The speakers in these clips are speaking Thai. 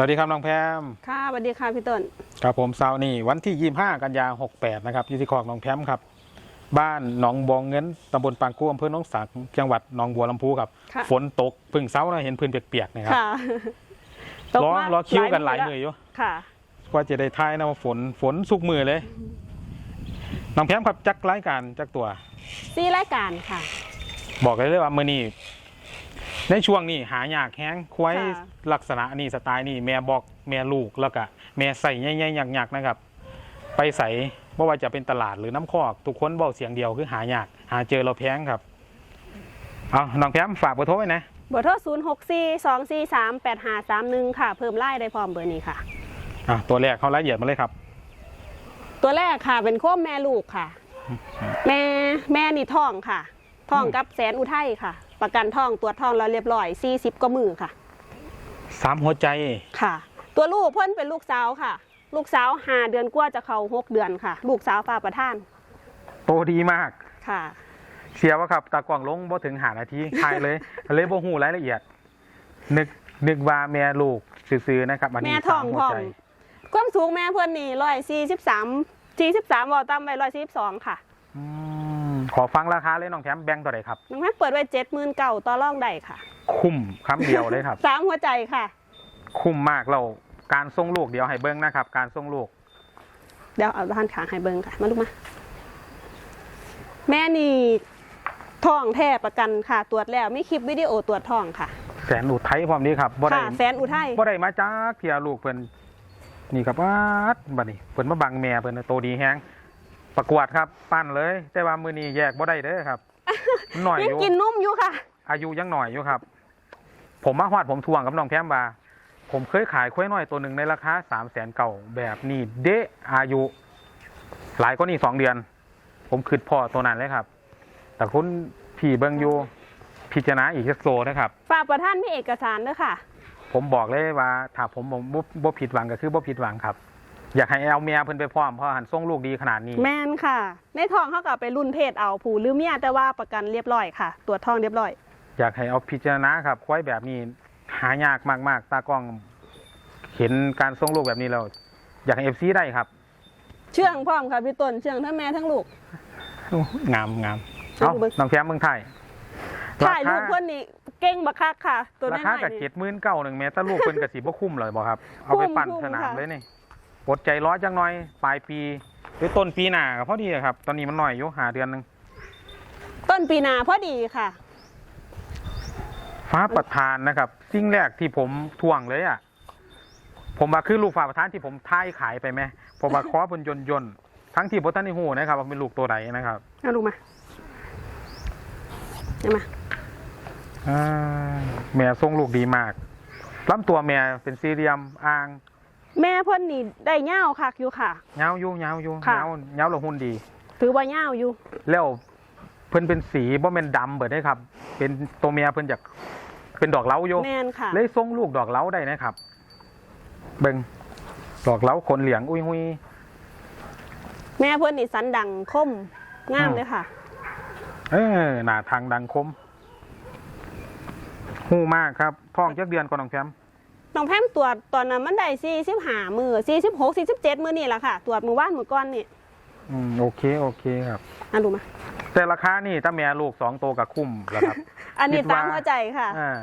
สวัสดีครับน้องแพมค่ะสวัสดีค่ะพี่ต้นครับผมเสาร์นี้วันที่25กันยา68นะครับอยี่ที่คลองน้องแพมครับ บ้านหนองบองเงินตำบลปางกู้อำเภอหนองสังจังหวัดหนองบัวลำพูครับค่ะฝนตกพึ่งเสาร์นะเห็นพื้นเปียกๆนะครับค่ะรอมารอคิวกันหลายมืออยู่ค่ะกว่าจะได้ทายนะว่าฝนฝนสุกมือเลยน้องแพมครับจักรายการจักตัวซีรายการค่ะ บอกเลยเลยว่ามือนี้ ในช่วงนี้หายากแห้งควายค่ะ ลักษณะนี้สไตล์นี้แม่บอกแม่ลูกแล้วก็แม่ใส่ใหญ่ๆหยักๆนะครับ ไปใส่ไม่ว่าจะเป็นตลาดหรือน้ำคอกทุกคนบอกเสียงเดียวคือหายาก หาเจอเราแพงครับเอาน้องแพมฝากเบอร์โทรไว้นะเบอร์โทร0 6 4 2 4 3 8 5 3 1 ค่ะ เพิ่มไล่ได้พร้อมเบอร์นี้ค่ะ อะตัวแรกเขารายละเอียดมาเลยครับ ตัวแรกค่ะเป็นโค้มแม่ลูกค่ะ แม่แม่นี่ท้องค่ะท้องกับแสนอุทัยค่ะ ประกันท้องตรวจท้องแล้วเรียบร้อย 40ก็มือค่ะ สามหัวใจค่ะ ตัวลูกเพิ่นเป็นลูกสาวค่ะ ลูกสาวหาเดือนกว่าจะเข้าหกเดือนค่ะ ลูกสาวฟ้าประท่านโตดีมาก ค่ะ เสียว่าครับตากล่องลงบ่ถึงหานาทีทายเลย เลยบ่หูรายละเอียด นึกนึกว่าแม่ลูกซื่อๆนะครับอันนี้แม่ท้องสามหัวท้องใจความสูงแม่เพิ่นนี่ร้อยสี่สิบสามสี่สิบสามวอลตั้มไว้ร้อยสี่สิบสองค่ะ อืม ขอฟังราคาเลยน้องแคมแบงค์ตัวไหนครับน้องแม่เปิดไว้เจ็ดหมื่นเก่าต่อร่องได้ค่ะ คุ้มคำเดียวเลยครับ สามหัวใจค่ะ คุ้มมากเราการส่งลูกเดียวให้เบิ้งนะครับ การส่งลูก เดี๋ยวเอาด้านขางให้เบิ้งค่ะ มาลูกมา แม่นี่ท้องแท้ประกันค่ะ ตรวจแล้วมีคลิปวิดีโอตรวจท้องค่ะ แสนอุทัยพร้อมนี้ครับบ่ได้ค่ะแสนอุทัยบ่ได้มาจากเทียลูกเพิ่นนี่ครับวัดบัดนี้เพิ่นมาบังแม่เพิ่นโตดีแฮง ประกวดครับปั้นเลย แต่ว่ามื้อนี้แยกบ่ได้เด้อครับหน่อยยังอยู่กินนุ่มอยู่ค่ะ อายุยังหน่อยอยู่ครับ ผมมาฮอดผมทวงกับน้องแพมว่าผมเคยขายควายน้อยตัวหนึ่งในราคาสามแสนเก่าแบบนี้เดะอายุ หลายก็นี่สองเดือน ผมคืดพ่อตัวนั้นเลยครับ แต่คุณพี่เบิงอยู่พิจารณาอีกสักโซนะครับฝากประท่านมีเอกสารด้วยค่ะ ผมบอกเลยว่าถ้าผมบ่บ่บ่ผิดหวังก็คือบ่ผิดหวังครับ อยากให้เอาเมียเพิ่นไปพร้อมเพราะหันส่งลูกดีขนาดนี้ แมนค่ะ ในท้องเขากับไปรุ่นเพศเอาผู้หรือเมียแต่ว่าประกันเรียบร้อยค่ะ ตรวจท้องเรียบร้อย อยากให้เอาพิจารณาครับควายแบบนี้ หายากมากๆ ตากล้อง เห็นการส่งลูกแบบนี้แล้วอยากให้เอฟซีได้ครับเชื่องพร้อมค่ะพี่ต้นเชื่องทั้งแม่ทั้งลูก งามงามเอาเอาเบิ่งน้องแพมเมืองไทยถ่ายรูปเพิ่นนี่เก่งบักคักค่ะ ตัวราน้คาอยกับๆเจ็นี่ดหมื่นเก้าหนึ่งเมตรลูกเพิ่นกระสีบ่คุ้มเลยบ่ครับ เอาไปคุ้มปั่นคุ้มสนามค่ะเลยนี่ อดใจร้อนจังหน่อย ปลายปี หรือต้นปีหน้าก็พอดีครับ ตอนนี้มันหน่อยอยู่หาเดือนหนึงต้นปีหนาพอดีค่ะ ฟ้าประธานนะครับ สิ่งแรกที่ผมทวงเลยอะ ผมว่าคือลูกฟ้าประธานที่ผมท้ายขายไปไหมผมว่าคอเพิ่นยนยนต์ทั้งที่บ่ทันได้ฮู้นะครับว่าเป็นลูกตัวใดนะครับเอาลูกมาเอามาอ่าแม่ทรงลูกดีมากลำตัวแม่เป็นสี่เหลี่ยมอ่าง แม่เพิ่นนี่ได้เง่าวคักอยู่ค่ะ เงาอยู่เงาอยู่ค่ะ เงาเงาและหุ่นดี ถือว่าเง่าวอยู่ แล้วเพิ่นเป็นสีบ่แม่นดำเบิดได้ครับ เป็นตัวเมียเพิ่นอยากเป็นดอกเหล้าอยู่แม่นค่ะ เลยทรงลูกดอกเหล้าได้นะครับ เบิ่งดอกเหล้าขนเหลียงอุ้ยหุย แม่เพิ่นนี่สันดังคมงามเลยค่ะ เออหน้าทางดังคมหูมากครับท้องจักเดือนก่อนน้องแชมป์ น้องแพมตรวจตอนนั้นมันได้สี่สิบห้ามือสี่สิบหกสี่สิบเจ็ดมือนี่แหละค่ะ ตรวจมือว่านมือก้อนนี่อืมโอเคโอเคครับอะดูมา แต่ราคานี่ถ้าแม่ลูกสองตัวกับคุ้มแล้วครับ อันนี้คิดว่าตามหัวใจค่ะอ่า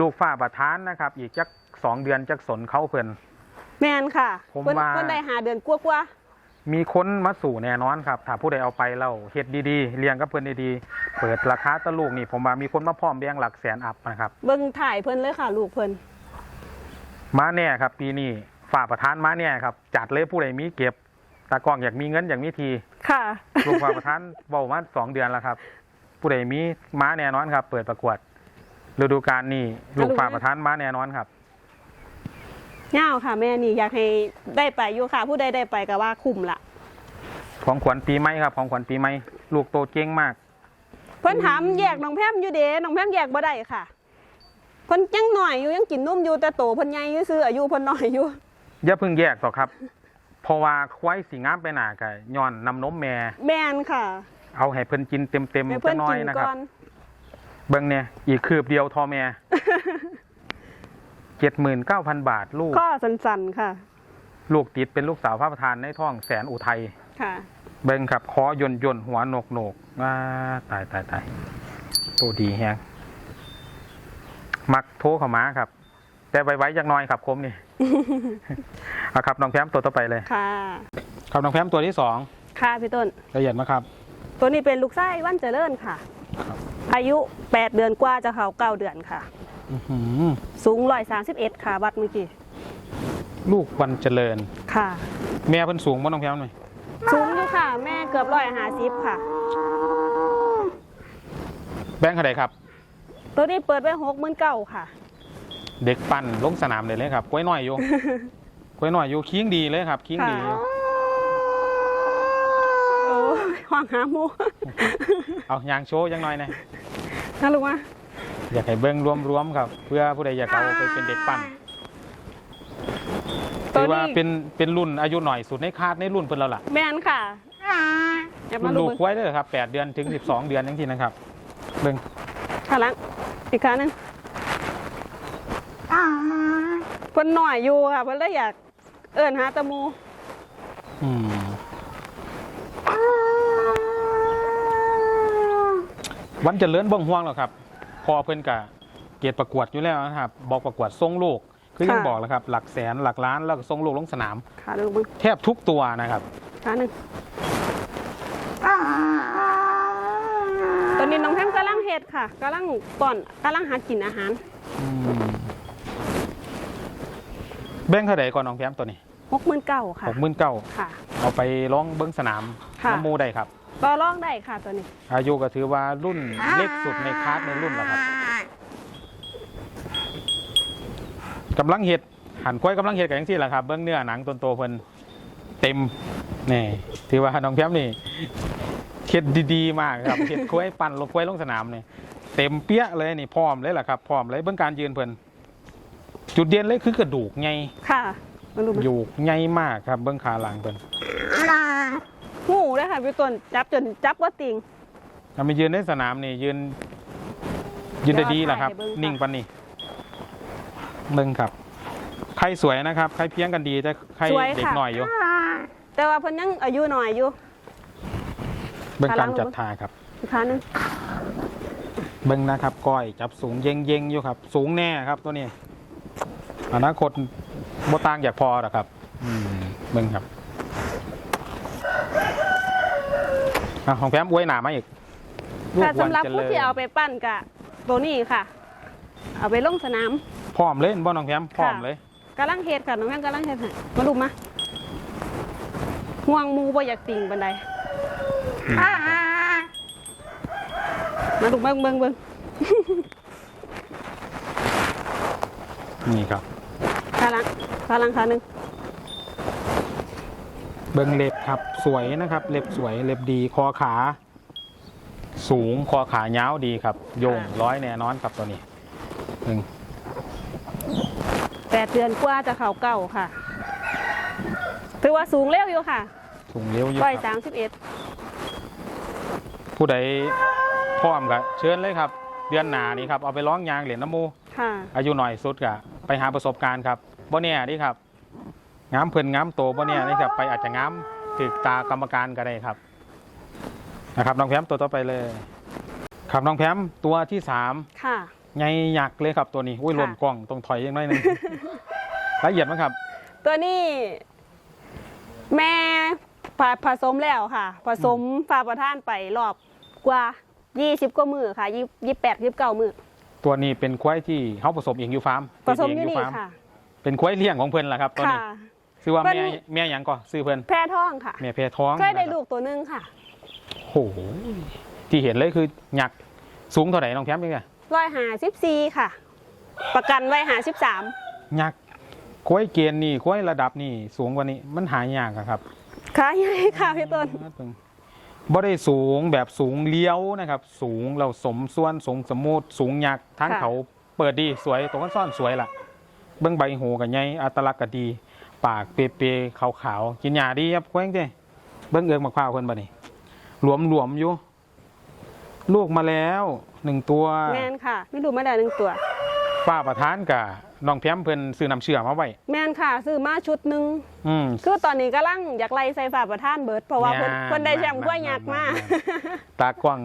ลูกฝ้าประทานนะครับ อีกจักสองเดือนจักสนเข้าเพิ่น แม่นค่ะผมเพิ่นว่าเพิ่นได้หาเดือนกว่ามีคนมาสู่แน่นอนครับถ้าผู้ใดเอาไปแล้วเฮ็ดดีๆเลี้ยงกับเพิ่นดีๆ เปิดราคาตะลูกนี่ผมว่ามีคนมาพร้อมเลี้ยงหลักแสนอัพนะครับ ๆเบิ่งถ่ายเพิ่นเลยค่ะ ลูกเพิ่น มาแน่ครับ ปีนี้ฝ่าประทานมาแน่ครับ จัดเลยผู้ใดมีเก็บตากล้องอยากมีเงินอยากมีทีค่ะลูกฝ่าประทานเบามาสองเดือนแล้วครับ ผู้ใดมีมาแน่นอนครับ เปิดประกวดฤดูกาลนี้ลูกฝ่าประทานมาแน่นอนครับเง่าวค่ะ แม่นี่อยากให้ได้ไปอยู่ค่ะ ผู้ใดได้ไปก็ว่าคุ้มละของขวัญปีใหม่ครับ ของขวัญปีใหม่ลูกโตเก่งมาก เพิ่นถามแยกน้องแพมอยู่เด้น้องแพมแยกบ่ได้ค่ะ เพิ่นยังหน่อยอยู่ยังกินนมอยู่แต่โตเพิ่นใหญ่ซื่อๆอายุเพิ่นน้อยอยู่อย่าเพิ่งแยกต่อกครับ เพราะว่าควายสีงามไปหนากะย้อนนำนมแม่ แม่นค่ะเอาให้เพิ่นกินเต็มเต็มให้ๆเพิ่จันงน้อกิยนนะครับ ก่อนเบิ่งเนี่ยอีกคืบเดียวทอแม่เจ็ดหมื่นเก้าพันบาท ลูกก็สันๆค่ะ ลูกติดเป็นลูกสาวพระประธานในท้องแสนอุทัย ค่ะ เบิ่งครับคอยนยนหัวโหนกโหนกว้าตายตายตายตัวดีแฮง มักโทรเข้ามาครับ แต่ไว้ไว้ยังน้อยครับคมนี่เอาครับน้องแพมตัวต่อไปเลย ค่ะ ครับน้องแพมตัวที่สองค่ะพี่ต้น ละเอียดมากครับ ตัวนี้เป็นลูกไส้วันเจริญค่ะครับอายุ 8 เดือนกว่าจะเขาเก้าเดือนค่ะ อื้อหือสูงร้อยสามสิบเอ็ดค่ะวัดเมื่อกี้ ลูกวันเจริญ ค่ะ แม่เพิ่นสูงบ่น้องแพมหน่อยสูงอยู่ค่ะ แม่เกือบร้อยหาสิบค่ะ แบงค์เท่าไหร่ครับ ตัวนี้เปิดไว้หกหมื่นเก้าค่ะ เด็กปั่นลงสนามเลยเลยครับกล้วยน้อยอยู่ กล้วยน้อยอยู่คิงดีเลยครับคิงดี ค่ะ โอ้ยห่วางหาหมูเอายางโชว์ยังน้อยนะนะลูกวะอยากให้เบิ้งรวมๆครับ เพื่อผู้ใดอยากเอาไปเป็นเด็กปั่นตัวถือว่านี้เป็นเป็นรุ่นอายุหน่อยสุดในคาดในรุ่นเพิ่นแล้วล่ะแมนค่ะอย่ารุ่มานดูลูกควายเลยครับ 8 เดือนถึง 12 เดือนจังซี่นะครับเบิ่งข้างหลัง อีกครั้งหนึงเพิ่นหน่อยอยู่ค่ะเพิ่นเลยอยากเอิ้นหาตะมูอืมวันเจริญบ่งห่วงหรอกครับ พอเพิ่นกะเกียรติประกวดอยู่แล้วนะครับ บอกประกวดทรงลูกคือยังบอกแล้วครับ หลักแสนหลักล้านแล้วก็ทรงลูกลงสนามค่ะลูกมึงแทบทุกตัวนะครับขาหนึ่งตอนนี้น้อง แพมกำลังเฮ็ดค่ะกำลังก่อนกำลังหากินอาหารอืมแบ่งเท่าไหร่ก่อนน้องแพมตัวนี้หกหมื่นเก้าค่ะหกหมื่นเก้าค่ะ เอาไปร้องเบิ้งสนามค่ะน้ำมูได้ครับก็ร้องได้ค่ะตัวนี้ อายุก็ถือว่ารุ่นเล็กสุดในคลาสในรุ่นแล้วครับกำลังเห็ดหันควายกำลังเห็ดกันอย่างที่แหละครับ เบื้องเนื้อหนังตนโตเพิ่นเต็มนี่ถือว่าน้องแพมนี่ เห็ดดีๆ มากครับเห็ดควายปั่นลงควายลงสนามนี่เต็มเปี้ยเลยนี่พร้อมเลยแหละครับพร้อมเลยเบื้องการยืนเพิ่นจุดเด่นเลยคือกระดูกไงค่ะมาดูมาอยู่ไงมากครับเบื้องขาหลังเพิ่นหูเลยค่ะพี่ต้นจับจนจับว่าติงถ้ามายืนในสนามนี่ยืน ยืนได้ดีแหละครับเดี๋ยวถ่ายให้เบิ่งค่ะนิ่งปันนี่เบิ่งครับใครสวยนะครับใครเพียงกันดีแต่ใครสวยเด็กค่ะหน่อยอยู่แต่ว่าเพิ่นยังอายุหน่อยอยู่ เบิ่งขาหลัการงจัดทายครับอีกครั้งหนึงเบิ่งนะครับก้อยจับสูงเยงเยงๆอยู่ครับ สูงแน่ครับตัวนี้อนาคตโบต่างจากพอหรอกครับอืมเบิ่งครับอะของแพมอวยหนามาอีกลูกแต่วันสำหรับเจผู้ริญที่เอาไปปั้นกะตัวนี้ค่ะ เอาไปลงสนามพร้อมเลยบ่น้องแพมพร้อมเลยกำลังเฮ็ดค่ะน้องแม่กำลังเฮ็ดให้มาดูมาห่วงหมูบ่อยากติ่งบันได มาดูเบิ่งเบิ่งเบิ่งนี่ครับขาหลังขาหลังขาหนึงเบิ้งเล็บครับสวยนะครับ เล็บสวยเล็บดีคอขา สูงคอขายาวดีครับ โยงร้อยแน่นอนครับตัวนี้หนึ่งแปดเดือนกว่าจะเข่าเก่าค่ะถือว่าสูงเร็วอยู่ค่ะสูงเลี้ยวเยอะร้อยครัสาบมสิบเอ็ด ผู้ใดพร้อมกับเชิญเลยครับ เดือนหนานี่ครับเอาไปร้องยางเหรียญน้ำมูค่ะอายุหน่อยสุดกะไปหาประสบการณ์ครับบ่เนี่ยนี่ครับงามเพิ่นงามโตบ่เนี่ยนี่ครับไปอาจจะงามถึกตากรรมการก็ได้ครับนะครับน้องแพมตัวต่อไปเลย ครับน้องแพมตัวที่สามค่ะไงหยักเลยครับตัวนี้อุ้ยค่ะหล่นกล้องตรงถอยยังน้อยหนึงละเอียดไหมครับ ตัวนี้ แม่ ผผสมแล้วค่ะ ผสมฝาประท่านไปรอบกว่ายี่สิบกว่ามือค่ะยี่ยี่แปดยี่เก้ามือตัวนี้เป็นควายที่เขาผสมเองอยู่ฟาร์มผสมอยู่เงนี่ฟาร์ค่ะ เป็นควายเลี้ยงของเพิ่นแหละครับตัวค่ะนี้ชื่อว่าเพิ่แม่นแม่หยังก่อซื้อเพิ่นแพร่ท้องค่ะแม่เพท้องเคยได้นะครับลูกตัวหนึงค่ะโอ้โหที่เห็นเลยคือหยักสูงเท่าไหร่น้องแพมยังไงร้อยหาสิบสี่ค่ะ ประกันไว้หาสิบสามหยักควายเกณฑ์นี่ควายระดับนี่สูงกว่านี้มันหายากอะครับ ขาใหญ่ค่ะพี่ต้นบ่ได้สูงแบบสูงเลี้ยวนะครับ สูงเราสมส่วนสูงสมูทสูงยักษ์ทั้งค่ะเขาเปิดดีสวยตรงกันซ่อนสวยล่ะ เบื้องใบหูกับไงอัตลักษณ์ก็ดี ปากเปเปขาวขาวๆกินหญ้าดีครับแข้งเจ้เบื้องเอิงมะพร้าวคนบ่นี่หลวมหลวมๆอยู่ลูกมาแล้วหนึ่งตัวแมนค่ะไม่ดูไม่ได้หนึ่งตัวป้าประธานกับ น้องแพมเพิ่นซื้อน้ำเชื่อมาไว้ แม่นค่ะซื้อมาชุดหนึ่งอืม คือตอนนี้กำลังอยากไล่ใส่ฝาประทานเบิดเพราะว่าเพิ่นเนี่ยเพิ่นได้แชมป์กล้วยยักษ์มาตากว้าง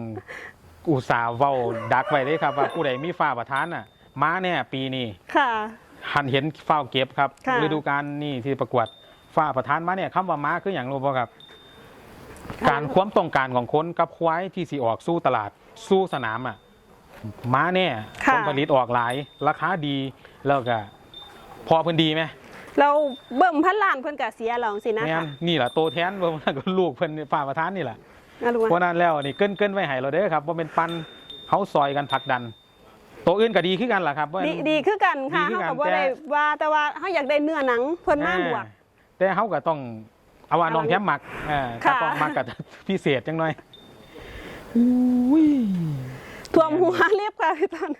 อุตสาห์เว้าดักไว้เลยครับว่าผู้ใดมีฟ้าประทานน่ะมาแน่ปีนี้ค่ะ หันเห็นฟ้าวเก็บครับค่ะ ฤดูกาลนี่ที่ประกวดฟ้าประทานมาเนี่ยคำว่าม้าคืออย่างรู้ป่ะครับ การความต้องการของคนกับควายที่สิออกสู้ตลาดสู้สนามอะ ม้าแน่ค่ะผลผลิตออกหลาย ราคาดีแล้วก็พอเพิ่นดีไหมเราเบิ่มพันล้านเพิ่นก็เสียแล้วสินะแม่คะนนี่แหละโตแทนว่ามันก็ลูกเพิ่นฟ้าประทานนี่แหละอะรู้เพไหมราะนั้นแล้วนี่เกินเกินไว้ให้เราเด้อครับว่าเป็นปันเขาซอยกันผลักดันตัวอื่นก็ดีขึ้นกันล่ะครับว่า ดีดีคือกันค่ะดีคือเฮากันก็บ่แต่ ได้ว่าแต่ว่าเฮาอยากได้เนื้อหนังเพิ่นมาบวก แต่เขาก็ต้องเอาว่าน้องแคมหมักเออถ้าค่ะ ต้องมักกับพิเศษจังหน่อยอุ้ย ท่วมหัวเรียบค่ะพี่ตัน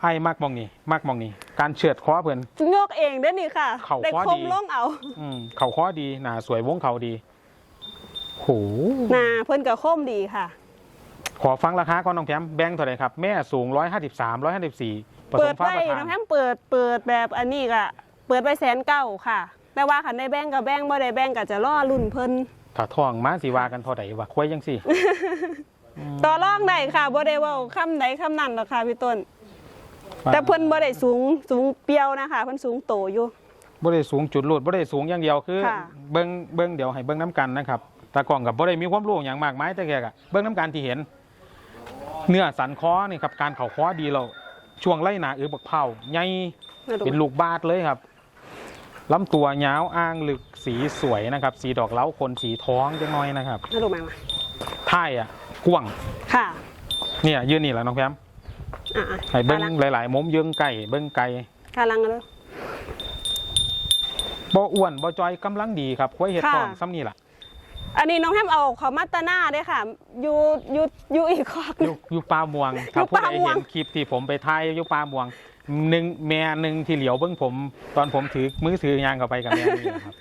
ไอ้มักมองนี่มักมองนี่การเชือดคอเพิ่นยกเองเด้อนี่ค่ะเขาได้คว้าคมดีลงเอาอืมเขาคอดีหนาสวยวงเขาดีโหหน้าเพิ่นก็คมดีค่ะ ขอฟังราคาก่อนน้องแคมแบงค์เท่าไหร่ครับ แม่สูง153 154ผสเปิมดฟ้าไว้ประทานน้ำแพมเปิดเปิดแบบอันนี้ก็เปิดไปแสนเก้าค่ะ แต่ว่าคันได้แบ่งก็แบ่งบ่ได้แบ่งก็จะล่อรุ่นเพิ่นถ้าทองมาสิว่ากันเท่าไหร่ว่าควายยังสิ ต่อรองได้ค่ะบ่ได้เว้าคำใดคำนั้นหรอกค่ะพี่ต้น แต่เพิ่นบ่ได้สูงสูงเปรียวนะคะเพิ่นสูงโตอยู่ บ่ได้สูงจุดหลุดบ่ได้สูงอย่างเดียวคือ ค่ะ เบิ่งเบิ่งเดี๋ยวให้เบิ่งน้ำกันนะครับตากล้องกับบ่ได้มีความรู้อย่างมากมายแต่แกก็เบิ่งน้ำกันที่เห็น เนื้อสันคอนี่ครับการเข่าคอดีเราช่วงไล่หนาอือบักเผาใหญ่มาดูเป็นลูกบาทเลยครับลำตัวยาวอ้างลึกสีสวยนะครับ สีดอกเล้าคนสีท้องจังน้อยนะครับมาดูมามาท้ายอะ กว้างค่ะเนี่ยยืนนี่แหละน้องแพมอ่าให้เบิ้งกำลังหลาย ๆ มุมเยื้องไก่เบิ้งไก่กำลังเลยบ่อ้วนบ่จอยกำลังดีครับควายเห็ดค่ะทองซ้ำนี่ล่ะอันนี้น้องแฮมเอาเขามาตาหน้าเด้อค่ะอยู่อยู่อยู่อีกคอกหอนึ่ยู่งอยู่ปลาม่วงถ้าอยู่ผู้ปลาใดม่วงเห็นคลิปที่ผมไปถ่ายอยู่ปลาม่วงหนึ่งแม่หนึ่งที่เหลียวเบิ้งผม ตอนผมถือมือถือยางเข้าไปกับแม่นี่แหละครับ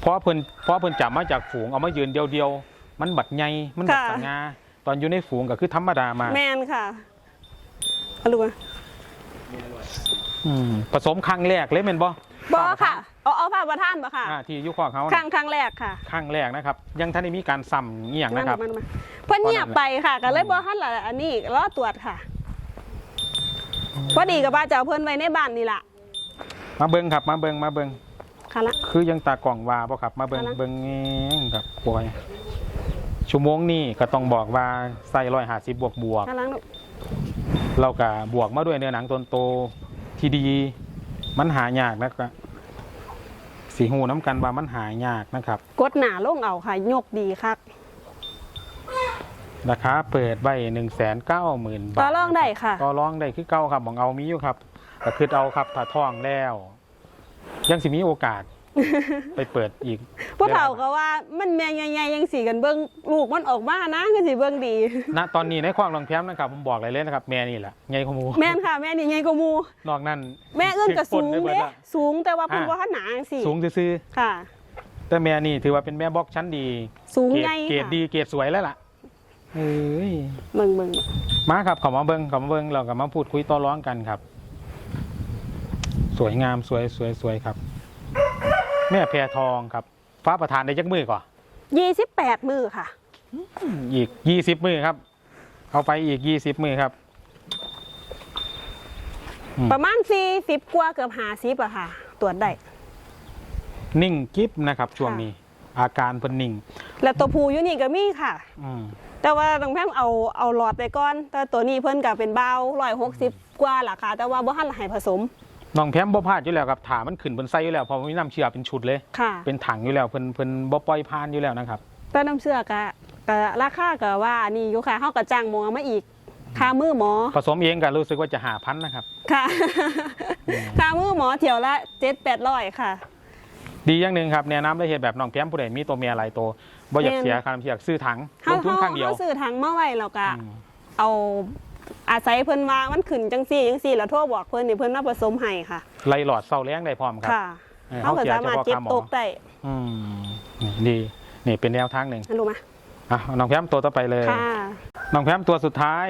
เพราะเพิ่นเพราะเพิ่นจับมาจากฝูงเอามายืนเดียวๆ มันบัดใหญ่มันบัดสง่าตอนอยู่ในฝูงก็คือธรรมดามากแมนค่ะเอาลูกมาอืมผสมครั้งแรกเลยแม่นบ่บอค่ะเอาเอาผ้าประท่านบ่ค่ะอ่าที่อยุคอกเขาคน่ะรั้งครั้งแรกค่ะครั้งแรกนะครับ ยังท่านได้มีการซ้ำเงี่ยงนะครับมาดูมาเพิ่นเงียบไปค่ะก็เลยบ่ทันละอันนี้รอตรวจค่ะพอดีกับว่าจะเอาเพิ่นไว้ในบ้านนี่ล่ะมาเบิงครับ มาเบิงมาเบิงค่ะละ คือยังตากล่องว่าบ่ครับ มาเบิงเอานะ เบิงแง่งครับปอย ชั่วโมงนี้ก็ต้องบอกว่าใส่ร้อยหาสิบบวกบวกกำลังลูกเราก็บวกมาด้วยเนื้อหนังตนโตที่ดี มันหายากนะครับสีหูน้ำกันว่ามันหายากนะครับ กดหนาลงเอาค่ะยกดีคักราคาเปิดไว้หนึ่งแสนเก้าหมื่นบาทต่อรองได้ค่ะต่อรองได้คือเก้าครับของเอามีอยู่ครับก็คือเอาครับถ้าท่องแล้ว ยังสิมีโอกาส ไปเปิดอีกผู้เฒ่าก็ว่ามันแม่ใหญ่ๆยังสีกันเบิ่งลูกมันออกมานะคือสิเบิ่งดีณตอนนี้ในความรองแพมนะครับผมบอกเลยเลยนะครับแม่นี่แหละไงขโมูแม่นค่ะแม่นี่ใหญ่กว่าหมู่นอกนั้น แม่อื่นก็สูงถึงปนได้เบิดเด้ละสูงแต่ว่าเพิ่นอ่าบ่ทันหนาจังซี่สูงซื่อค่ะๆแต่แม่นี่ถือว่าเป็นแม่บล็อกชั้นดี สูงเกรดใหญ่เกรดค่ะดีเกรดสวยแล้วล่ะเอ้ยเบิ่งเบิ่งมาครับเขอมาเบิ้งเขอมาเบิ้งเรากับมาพูดคุยต่อร้องกันครับ สวยงามสวยสวยสวยครับ แม่แพรทองครับฟ้าประธานได้จักมือก่อน28มือค่ะ อีกยี่สิบมือครับ เอาไปอีกยี่สิบมือครับ อืม ประมาณ40กว่าเกือบ50อะค่ะ ตรวจได้ นิ่งกิฟนะครับ ช่วงนี้ อาการเพิ่นนิ่งแล้วตัวผู้อยู่นี่ก็มีค่ะ อืมแต่ว่าต้องแพมเอาเอาหลอดไปก่อน แต่ตัวนี้เพิ่นก็เป็นเบา160กว่าล่ะค่ะ แต่ว่าบ่ทันให้ผสม น้องแพมบ่พลาดอยู่แล้วครับถามันขึ้นบนไส้อยู่แล้วเพอมีน้ำเชื่อเป็นชุดเลย ค่ะ เป็นถังอยู่แล้วเพิ่นเพิ่นบ่ปล่อยผ่านอยู่แล้วนะครับ แต่น้ำเชื่อก็ก็ราคาก็ว่านี่อยู่ค่ะเฮาก็จ้างหมอมาอีกค่ามือหมอผสมเองก็รู้สึกว่าจะหาพันนะครับ ค่ะค่ามือหมอเที่ยวละ7-800ค่ะ ดีอย่างหนึ่งครับแนะนำเลยเหตุแบบน้องแพมผู้ใดมีตัวเมียหลายตัวบ่อยากแม่น เสียค่าน้ำเชื่อซื้อถังลเฮางทุนเฮาครั้งเดียวเฮาซื้อถังมาไว้แล้วก็อืม เอา อาศัยเพิ่นว่ามันขึ้นจังซี่จังซี่แล้วโทรบอกเพิ่นนี่เพิ่นมาผสมให้ค่ะไล่หลอดเศร้าแรงได้พร้อมครับค่ะเออเฮาก็เสียสามารถฉพะเจ็บค่หมอตกได้อืมนี่ดีนี่เป็นแนวทางหนึ่งอันรู้ไหมอะน้องแพมตัวต่อไปเลยค่ะน้องแพมตัวสุดท้าย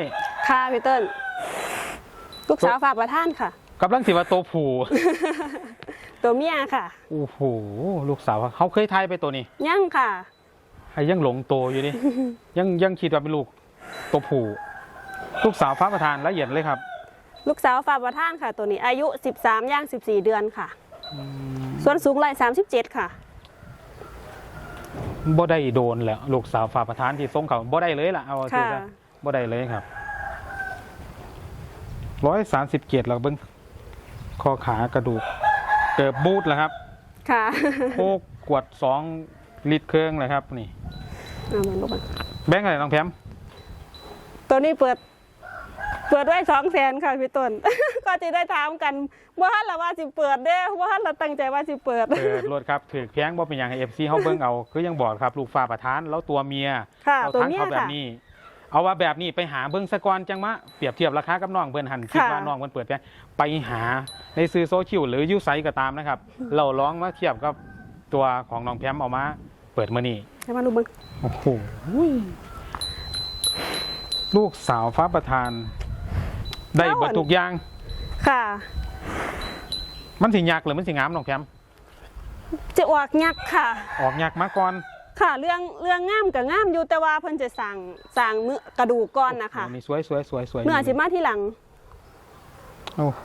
ค่ะพี่เติ้ลลูกสาวฝากประท่านค่ะกำลังสิว่าโตวผูตัวเมียค่ะโอ้โหลูกสาวเขาเคยทายไปตัวนี้ยังค่ะไอ้ยังหลงโตอยู่ดิยังยังคิดว่าเป็นลูกตัวผู้ ลูกสาวฟ้าประธานละเอียดเลยครับ ลูกสาวฝาประท่านค่ะ ตัวนี้อายุ 13ย่าง14 เดือนค่ะ ส่วนสูงร้อยสามสิบเจ็ดค่ะ บ่ได้โดนแหล้วลูกสาวฟ้าประธานที่ทรงเขาบ่ได้เลยล่ะเอาคือค่ะบ่ได้เลยครับร้อยสามสิบเกียรติเราเบิ้งข้อขากระดูกเกิดบูทแล้วครับ ค่ะ โคกกวดสองลิตรเครื่องเลยครับ นี่ เอามาลูกมาแบงค์อะไรน้องแพมตัวนี้เปิด เปิดไว้สองแสนค่ะพี่ต้น ก็จะได้ถามกันว่าฮันละว่าสิเปิดเด้ว่าฮันละตั้งใจว่าสิเปิดเปิดรถครับถือแพงบ่เป็นอย่างเอฟซีเขาเบิ้งเอาคือยังบอกครับลูกฟ้าประธานแล้วตัวเมียค่ะเอาตัวทั้งเมียเขาแบบค่ะนี้ เอาว่าแบบนี้ไปหาเบิ้งสะกอนจังมะเปรียบเทียบราคากับน้องเพิ่นหันคิดค่ะว่าน้องเพิ่นเปิดแพงไปหาในซื้อโซเชียลหรือยูไซก็ตามนะครับ เราลองมาเทียบกับตัวของน้องแพมเอามาเปิดมานี่ให้มาดูเบิ้งโอ้โหลูกสาวฟ้าประธาน ได้เบัทุกอย่าง ค่ะ มันสิยากหรือมันสิงามน้องแพมจะออกยักษ์ค่ะ ออกยากมาก่อนค่ะเรื่องเรื่องง่ามกับง่ามอยู่แต่ว่าเพิ่นจะสั่งสั่งเนื้อกระดูกก้อนนะคะโอ้นี่สวยสวยสวยสวยเนื้อสิมาที่หลัง โอ้โห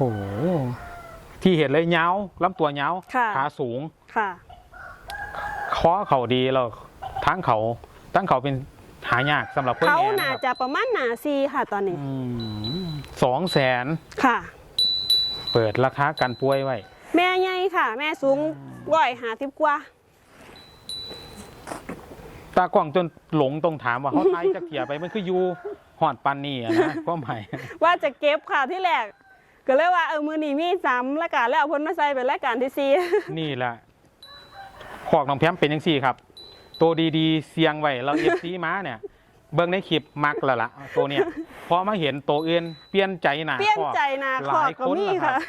ที่เห็นเลยยาวลำตัวยาวค่ะ ขาสูงค่ะคอเขาดีเราทั้งเขาทั้งเขาเป็นหายากสำหรับคนเขาแก่น่านะครับจะประมาณหนาซีค่ะตอนนี้ สองแสนค่ะ เปิดราคากันป่วยไว้ แม่ใหญ่ค่ะ แม่สูงร้อยหาสิบกว่า ตากล้องจนหลงตรงถามว่าเขาไทยจะเกี่ยไปมันคืออยูหอดปันนี่อะนะก็หมายว่าจะเก็บค่ะที่แรกก็เลยว่าเออมือนีมีซ้ำรายการแล้วเอาเพ้นมาใส่เป็นรายการที่ซีนี่แหละขอกน้องแพมเป็นยังสี่ครับ ตัวดีๆ เสียงไว้เราเอฟซีมาเนี่ย เบิ่งในคลิปมักแล้วล่ะตัวเนี้ยพอมาเห็นตัวอื่นเปลี่ยนใจหนาเปลี่ยนคอกใจนาหขอลายก็คนมีแล้วครัค่ะบ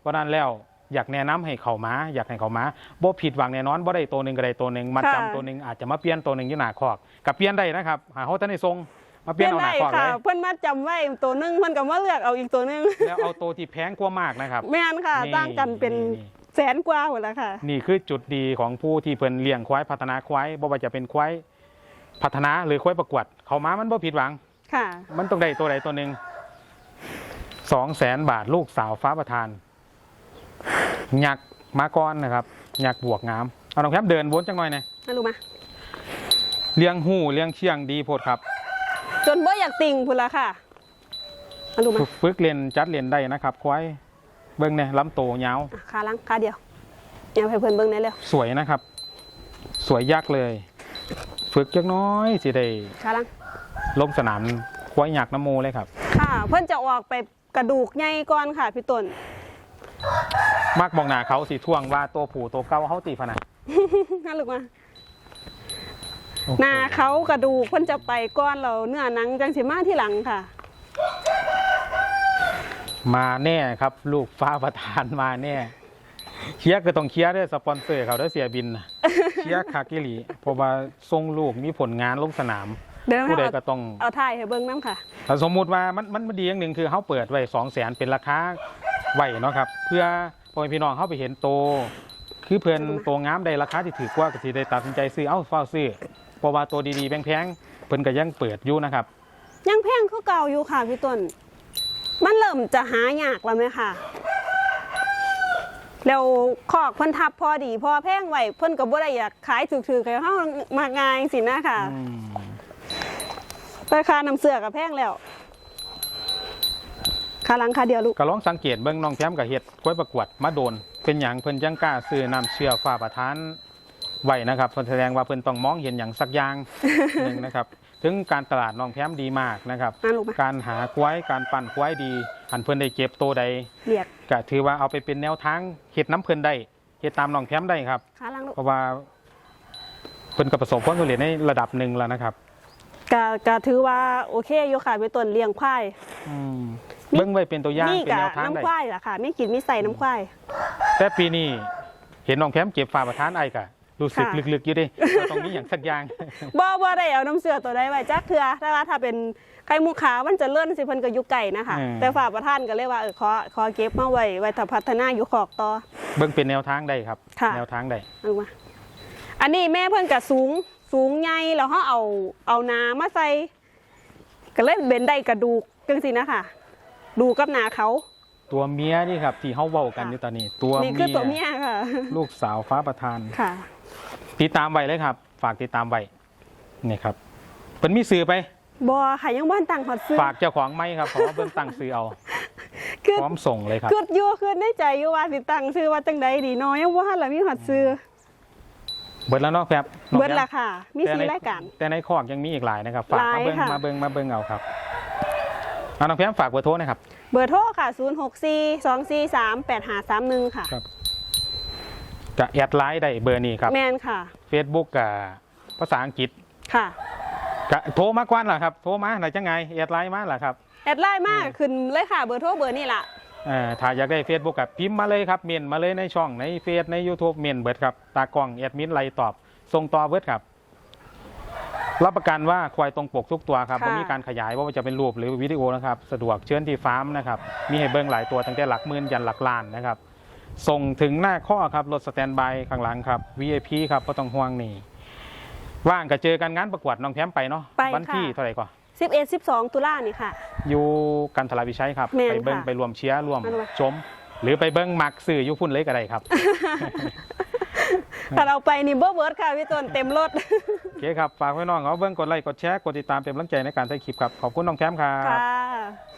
เพราะนั้นแล้วอยากแนะนำให้เขามา อยากให้เขามาบ่ผิดหวังแน่นอนบ่ได้ตัวหนึ่งก็ได้ตัวหนึ่งมาค่ะจำตัวหนึ่งอาจจะมาเปลี่ยนตัวหนึ่งอยู่หน้าคอกกับเปลี่ยนได้นะครับหาเขาท่านในทรงมาเปเปลี่ยลี่นยนเอาหได้น้าคอกเลค่ะยเพื่อนมาจำไว้ตัวหนึงเพื่อนก็มาเลือกเอาอีกตัวหนึงแล้วเอาตัวที่แพงกว่ามากนะครับแม่นค่ะนี่ต่างกันเป็นนี่แสนกว่าหมดแล้วค่ะ นี่คือจุดดีของผู้ที่เพิ่นเลี้ยงควายพัฒนาควายบ่ว่าจะเป็นควาย พัฒนาหรือควายประกวด เขามามันบ่ผิดหวัง ค่ะ มันต้องได้ตัวใดตัวหนึ่งสองแสนบาทลูกสาวฟ้าประธานยักษ์มาก้อนนะครับยักษ์บวกงามเอาน้องแคมเดินวนจังหน่อยนะมารู้มา เลี้ยงหูเลี้ยงเชียงดีโพดครับจนบ่อยากติ่งพุ่นละค่ะมารู้มาฝึกเรียนจัดเรียนได้นะครับ ควายเบิ้งเนี่ยลำโตยาวอะขาหลังขาเดียวเดี๋ยวให้เพื่อนเบิ่งได้เร็วสวยนะครับ สวยยักษ์เลย ฝึกจักหน้อยสิได้ขาหลังลงสนามควายยักษ์น้ำโมเลยครับค่ะ เพื่อนจะออกไปกระดูกใหญ่ก่อนค่ะพี่ต้นมักมองหน้าเขาสีท่วงว่าตัวผู้ตัวเก่าเขาตีพะนะน่าลูกมาโอ้โหน้าเขากระดูกเพิ่นจะไปก้อนเราเนื้อหนังจังสิมาที่หลังค่ะ มาแน่ครับ ลูกฟ้าประธานมาแน่ เคลียร์ก็ต้องเคลียร์ด้วยสปอนเซอร์เขาด้วยเสียบินนะเคลียร์คากิลีเพราะว่าทรงลูกมีผลงานลงสนาม เดี๋ยวผู้ใดเอาก็ต้อง เอาถ่ายให้เบิ่งน้ำค่ะ แต่สมมุติว่ามันมันมันดีอย่างหนึ่งคือเขาเปิดไว้สองแสนเป็นราคาไว้เนาะครับ เพื่อพ่อแม่พี่น้องเขาไปเห็นโต คือเพื่อนโตงามได้ราคาที่ถือกว่าก็สิได้ตัดสินใจซื้อเอ้าเฝ้าซื้อเพราะว่าตัวดีๆแพงๆเพิ่นก็ยังเปิดอยู่นะครับ ยังแพงเขาเก่าอยู่ค่ะพี่ต้น มันเริ่มจะหายากแล้วไหมค่ะ แล้วคอกเพิ่นทับพอดีพอแพงไว้เพิ่นก็บ่ได้อยากขายถือๆให้เฮามากง่ายสินะค่ะราคาน้ำเสือกับแพงแล้วค่าหลังค่าเดียวลูกก็ลองสังเกตเบิ่งน้องแพมกับเฮ็ดกล้วยประกวดมาโดน เป็นหยังเพิ่นจังกล้าซื้อน้ำเชื่อฟ้าประทานไว้นะครับเพิ่นแสดงว่าเพิ่นต้องมองเห็นอย่างสักอย่างหนึ่งนะครับ ถึงการตลาดน้องแพมดีมากนะครับ มาลูกมาการหาควายการปั่นควายดีอันเพิ่นได้เก็บโตใดเรียกก็ถือว่าเอาไปเป็นแนวทางเฮ็ดน้ำเพิ่นได้เฮ็ดตามน้องแพมได้ครับค่าหลังลูกเพราะว่าเพิ่นก็ประสบความสำเร็จในระดับหนึ่งแล้วนะครับก็ก็ถือว่าโอเคอยู่ค่ะพี่ต้นเลี้ยงควายอืมเบิ่งไว้เป็นตัวอย่างนี่เป็นกับแนวทางได้ น้ำควายล่ะค่ะไม่กินไม่ใส่น้ำควาย แต่ปีนี้เห็นน้องแพมเก็บฝาประทานไอ้กะ รู้สึกค่ะ ลึกๆอยู่ดิว่าตรงนี้อย่างสักอย่าง บ่บ่ได้เอาน้ำเสือตัวใดไว้จักเทือแต่ว่าถ้าเป็นไข่มุกขาวมันจะเลื่อนสิเพิ่นก็อยู่ไก่นะคะ อืม แต่ฝ่าประท่านก็เลยว่าเออขอขอเก็บมาไว้ไว้ถ้าพัฒนาอยู่ขอกต่อ เบิ่งเป็นแนวทางได้ครับ ค่ะ แนวทางได้เอามาอันนี้แม่เพิ่นก็สูงสูงใหญ่แล้วเฮาเอาเอาน้ำมาใส่ก็เลยเป็นได้กระดูกจังซี่นะคะดูกับหนาเขา ตัวเมียนี่ครับที่เฮาเว้ากันอยู่ตอนนี้ ตัวนี่เมีคือตัวเมียค่ะ ลูกสาวฟ้าประธาน ค่ะ ติดตามไว้เลยครับ ฝากติดตามไว้นี่ครับเพิ่นมีสื่อไปบ่ค่ะยังบ่ทันตั้งฮอดซื้อฝากเจ้าของไหมครับขอเบิ่งตั้งซื้อเอาคือพร้อมส่งเลยครับคืออยู่คือในใจอยู่ว่าสิตั้งชื่อว่าจังใดดีเนาะยังบ่ทันละมีฮอดซื้อเบิดแล้วเนาะแป๊บน้องเบิดแป๊ละค่ะ มีแต่สีในรายการแต่ในคอกยังมีอีกหลายนะครับ ฝากหลายมาเบิ่งค่ะมาเบิ่งมาเบิ่งเอาครับเอาน้องแป๊บฝากเบอร์โทรหนะครับ เบอร์โทรค่ะ 0642438531 ค่ะครับ จะแอดไลน์ได้เบอร์นี้ครับแมนค่ะ Facebook กับภาษาอังกฤษค่ะ ก็โทรมากกว่าล่ะครับ โทรมาไหนจังไงแอดไลน์มาล่ะครับ แอดไลน์มากขึ้นเลยค่ะ เบอร์โทรเบอร์นี่ล่ะเอ่อถ้าอยากได้ Facebook กับพิมพ์มาเลยครับเมนมาเลยในช่องในเฟซใน YouTube เมนเบิดครับ ตากล้องแอดมินไล่ตอบส่งต่อเบิดครับ รับประกันว่าควายตรงปกทุกตัวครับค่ะ ไม่มีการขยายว่าจะเป็นรูปหรือวิดีโอนะครับ สะดวกเชิญที่ฟาร์มนะครับ มีให้เบิ้งหลายตัวตั้งแต่หลักหมื่นยันหลักล้านนะครับ ส่งถึงหน้าข้อครับรถสแตนบายข้างหลังครับ VIP ครับก็ต้องห่วงนี่ว่างก็เจอกันงานประกวดน้องแถมไปเนาะไปวัที่ค่ะเท่าไหร่ก่อน11 12 ตุลานี่ค่ะ อยู่กันทลาวิชัยครับ แม่นไปเบิ้งค่ะไปรวมเชียร์รวมมาด้วยชม หรือไปเบิ้งมักสื่ออยุพุ่นเลยก็ได้ครับ ถ้าเราไปนี่บ่เบิร์ดค่ะพี่ต้นเต็มรถ โอเคครับ ฝากไว้น้องเอาเบิ้งกดไลค์กดแชร์กดติดตามเป็นกำลังใจในการถ่ายคลิปครับ ขอบคุณน้องแคมครับ ค่ะ